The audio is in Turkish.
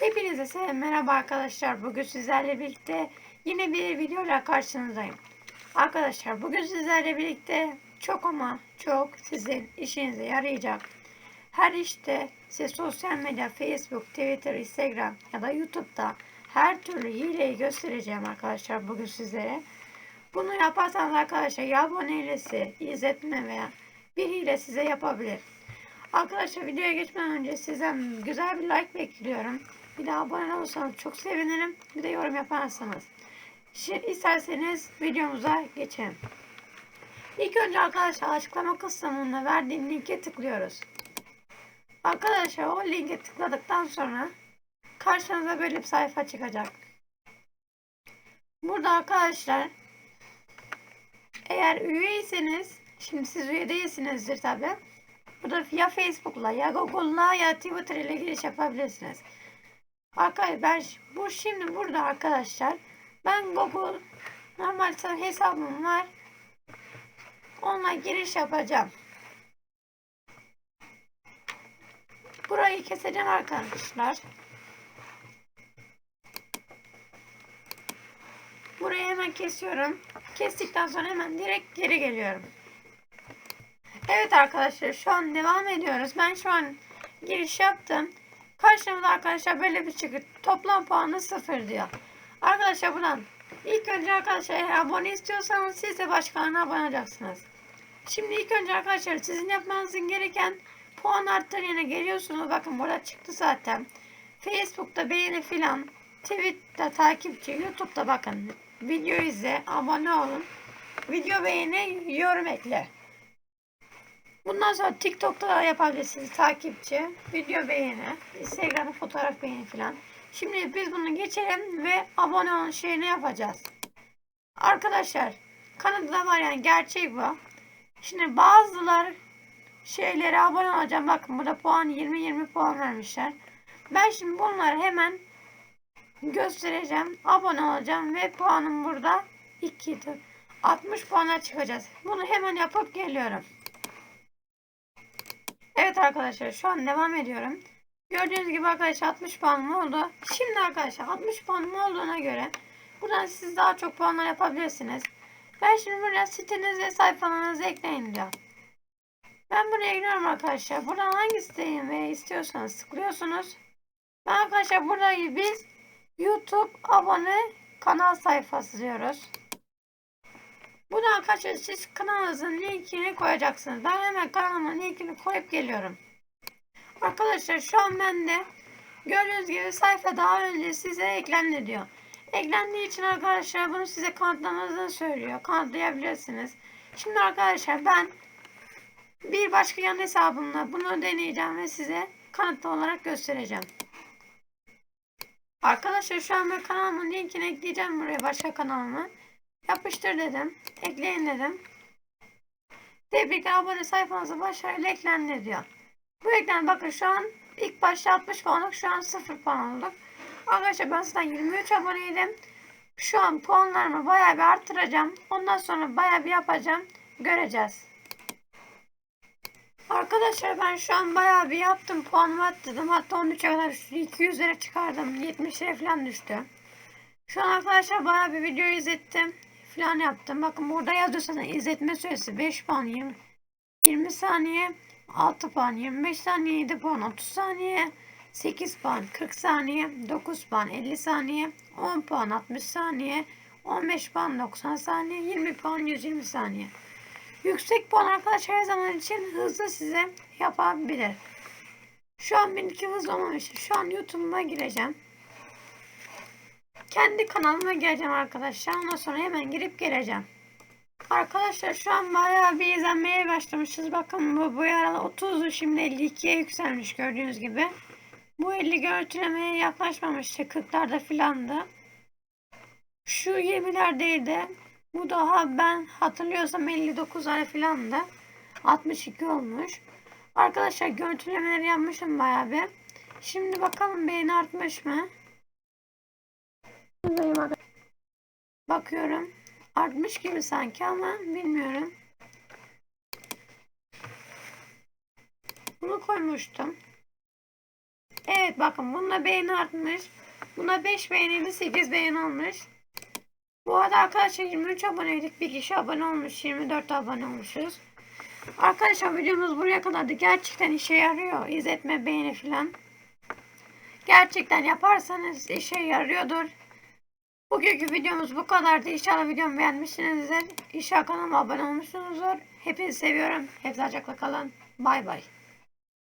Hepinize selam merhaba arkadaşlar. Bugün sizlerle birlikte yine bir videoyla karşınızdayım. Arkadaşlar bugün sizlerle birlikte çok ama çok sizin işinize yarayacak. Her işte size sosyal medya, Facebook, Twitter, Instagram ya da YouTube'da her türlü hileyi göstereceğim arkadaşlar bugün sizlere. Bunu yaparsanız arkadaşlar ya abone hilesi, izletme veya bir hile size yapabilir. Arkadaşlar videoya geçmeden önce sizden güzel bir like bekliyorum. Bir de abone olursanız çok sevinirim. Bir de yorum yaparsanız. Şimdi isterseniz videomuza geçelim. İlk önce arkadaşlar açıklama kısmında verdiğim linke tıklıyoruz. Arkadaşlar o linke tıkladıktan sonra karşınıza böyle bir sayfa çıkacak. Burada arkadaşlar eğer üyeyseniz şimdi siz üye değilsinizdir tabi. Burada ya Facebook'la ya Google'la ya Twitter ile giriş yapabilirsiniz. Arkadaşlar ben bu şimdi burada arkadaşlar ben Google normal hesabım var. Onunla giriş yapacağım. Burayı keseceğim arkadaşlar. Burayı hemen kesiyorum. Kestikten sonra hemen direkt geri geliyorum. Evet arkadaşlar şu an devam ediyoruz. Ben şu an giriş yaptım. Karşımıza arkadaşlar böyle bir çıkıyor. Toplam puanı sıfır diyor. Arkadaşlar buradan ilk önce arkadaşlar eğer abone istiyorsanız siz de başkalarına abone olacaksınız. Şimdi ilk önce arkadaşlar sizin yapmanız gereken puan arttır yerine geliyorsunuz. Bakın burada çıktı zaten. Facebook'ta beğeni filan. Twitter'da takipçi. Youtube'da bakın. Video izle. Abone olun. Video beğeni. Yorum ekle. Bundan sonra TikTok'ta da yapabilirsiniz takipçi, video beğeni, Instagram'da fotoğraf beğeni falan. Şimdi biz bunu geçelim ve abone olun şeyini yapacağız. Arkadaşlar kanalda var yani gerçek bu. Şimdi bazılar şeylere abone olacağım. Bakın burada puan 20-20 puan vermişler. Ben şimdi bunları hemen göstereceğim. Abone olacağım ve puanım burada 2 60 puana çıkacağız. Bunu hemen yapıp geliyorum. Evet arkadaşlar şu an devam ediyorum. Gördüğünüz gibi arkadaşlar 60 puanım oldu. Şimdi arkadaşlar 60 puanım olduğuna göre buradan siz daha çok puanlar yapabilirsiniz. Ben şimdi buraya siteniz ve sayfalarınızı ekleyin diyor. Ben buraya giriyorum arkadaşlar. Buradan hangi siteyi istiyorsanız tıklıyorsunuz. Ben arkadaşlar burada biz YouTube abone kanal sayfası diyoruz. Bunu arkadaşlar siz kanalınızın linkini koyacaksınız. Ben hemen kanalımın linkini koyup geliyorum. Arkadaşlar şu an bende gördüğünüz gibi sayfa daha önce size eklendi diyor. Eklendiği için arkadaşlar bunu size kanıtlamanızı söylüyor. Kanıtlayabilirsiniz. Şimdi arkadaşlar ben bir başka yan hesabımla bunu deneyeceğim ve size kanıtlı olarak göstereceğim. Arkadaşlar şu an ben kanalımın linkini ekleyeceğim buraya başka kanalımı. Yapıştır dedim. Ekleyin dedim. Tebrikler abone sayfanızı başarıyla eklendi diyor. Bu eklen bakın şu an ilk başta 60 puanlık şu an 0 puan olduk. Arkadaşlar ben zaten 23 aboneydim. Şu an puanlarımı bayağı bir arttıracağım. Ondan sonra bayağı bir yapacağım. Göreceğiz. Arkadaşlar ben şu an bayağı bir yaptım. Puanımı arttırdım. Hatta 13'e kadar düştü. 200 lira çıkardım. 70 lira falan düştü. Şu an arkadaşlar bayağı bir video izlettim falan yaptım. Bakın burada yazıyorsa izletme süresi 5 puan 20, 20 saniye 6 puan 25 saniye 7 puan 30 saniye 8 puan 40 saniye 9 puan 50 saniye 10 puan 60 saniye 15 puan 90 saniye 20 puan 120 saniye. Yüksek puan arkadaşlar her zaman için hızlı size yapabilir. Şu an benimki hızlı olmamış. Şu an YouTube'uma gireceğim. Kendi kanalıma geleceğim arkadaşlar. Ondan sonra hemen girip geleceğim. Arkadaşlar şu an bayağı bir izlenmeye başlamışız. Bakın bu, bu arada 30'u şimdi 52'ye yükselmiş gördüğünüz gibi. Bu 50 görüntülemeye yaklaşmamıştı. 40'larda filandı. Şu 20'lerdeydi. Bu daha ben hatırlıyorsam 59'lara filandı. 62 olmuş. Arkadaşlar görüntülemeleri yapmışım bayağı bir. Şimdi bakalım beğeni artmış mı? Bakıyorum. Artmış gibi sanki ama bilmiyorum. Bunu koymuştum. Evet bakın bunda beğeni artmış. Buna 5 beğeniydi 8 beğeni olmuş. Bu arada arkadaşlar 23 aboneydik. Bir kişi abone olmuş. 24 abone olmuşuz. Arkadaşlar videomuz buraya kadardı. Gerçekten işe yarıyor. İzletme beğeni falan. Gerçekten yaparsanız işe yarıyordur. Bugünkü videomuz bu kadardı. İnşallah videomu beğenmişsinizdir. İnşallah kanalıma abone olmuşsunuzdur. Hepinizi seviyorum. Hepsi acakla kalın. Bay bay.